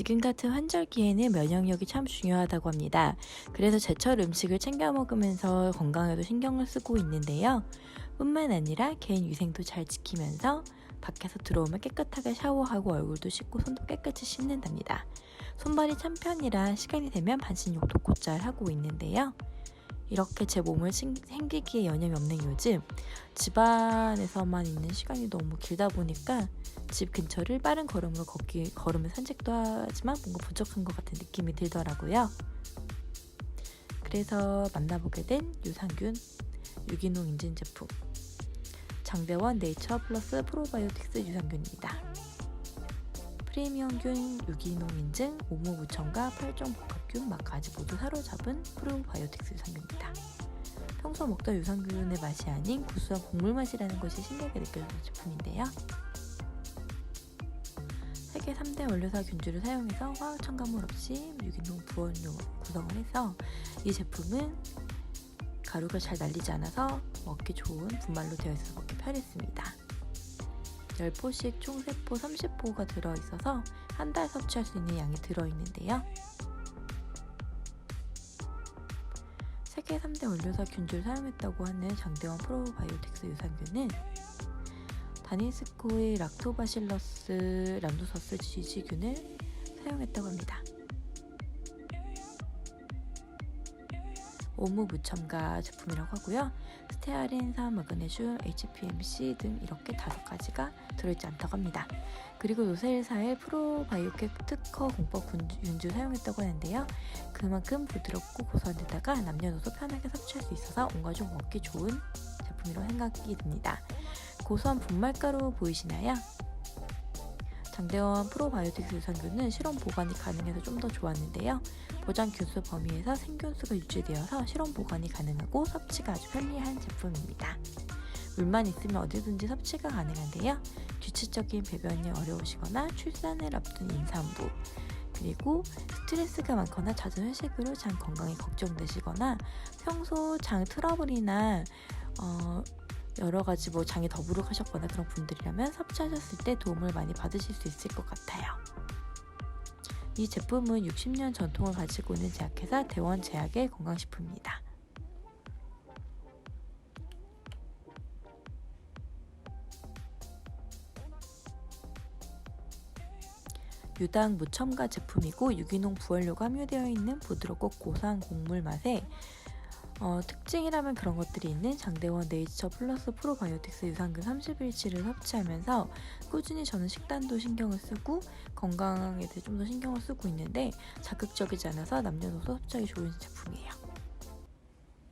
병균 같은 환절기에는 면역력이 참 중요하다고 합니다. 그래서 제철 음식을 챙겨 먹으면서 건강에도 신경을 쓰고 있는데요. 뿐만 아니라 개인 위생도 잘 지키면서 밖에서 들어오면 깨끗하게 샤워하고 얼굴도 씻고 손도 깨끗이 씻는답니다. 손발이 참 편이라 시간이 되면 반신욕도 곧잘 하고 있는데요. 이렇게 제 몸을 신- 챙기기에 여념이 없는 요즘 집안에서만 있는 시간이 너무 길다 보니까 집 근처를 빠른 걸음으로 걷기, 걸으면 산책도 하지만 뭔가 부족한 것 같은 느낌이 들더라고요. 그래서 만나보게 된 유산균 유기농 인증 제품 장대원 네이처 플러스 프로바이오틱스 유산균입니다. 프리미엄균 유기농 인증 오모 무첨가 8종 복합 균 막까지 모두 사로잡은 프로바이오틱스 유산균입니다. 평소 먹던 유산균의 맛이 아닌 구수한 곡물 맛이라는 것이 신기하게 느껴지는 제품인데요. 세계 3대 원료사 균주를 사용해서 화학 첨가물 없이 유기농 부원료 구성을 해서 이 제품은 가루가 잘 날리지 않아서 먹기 좋은 분말로 되어 있어서 먹기 편했습니다. 10포씩 총 3포 30포가 들어있어서 한 달 섭취할 수 있는 양이 들어있는데요. 세계 3대 원료사 균주를 사용했다고 하는 장대원 프로바이오틱스 유산균은 다니스코의 락토바실러스 람도서스 지지균을 사용했다고 합니다. 오무 무첨가 제품이라고 하고요. 스테아린, 산, 마그네슘, HPMC 등 이렇게 다섯 가지가 들어있지 않다고 합니다. 그리고 노셀사의 프로바이오캡 특허 공법 균- 균주 사용했다고 하는데요. 그만큼 부드럽고 고소한 데다가 남녀노소 편하게 섭취할 수 있어서 온 가족 먹기 좋은 제품이라고 생각이 듭니다. 고소한 분말가루 보이시나요? 장대원 프로바이오틱스 유산균은 실온 보관이 가능해서 좀 더 좋았는데요. 보장 균수 범위에서 생균수가 유지되어서 실온 보관이 가능하고 섭취가 아주 편리한 제품입니다. 물만 있으면 어디든지 섭취가 가능한데요. 규칙적인 배변이 어려우시거나 출산을 앞둔 임산부, 그리고 스트레스가 많거나 잦은 회식으로 장 건강이 걱정되시거나 평소 장 트러블이나 어, 여러 가지 뭐 장이 더부룩하셨거나 그런 분들이라면 섭취하셨을 때 도움을 많이 받으실 수 있을 것 같아요. 이 제품은 60년 전통을 가지고 있는 제약회사 대원 제약의 건강식품입니다. 유당 무첨가 제품이고 유기농 부원료가 함유되어 있는 부드럽고 고소한 곡물 맛에 어, 특징이라면 그런 것들이 있는 장대원 네이처 플러스 프로바이오틱스 유산균 30일치를 섭취하면서 꾸준히 저는 식단도 신경을 쓰고 건강에 대해 좀 더 신경을 쓰고 있는데 자극적이지 않아서 남녀노소 섭취하기 좋은 제품이에요.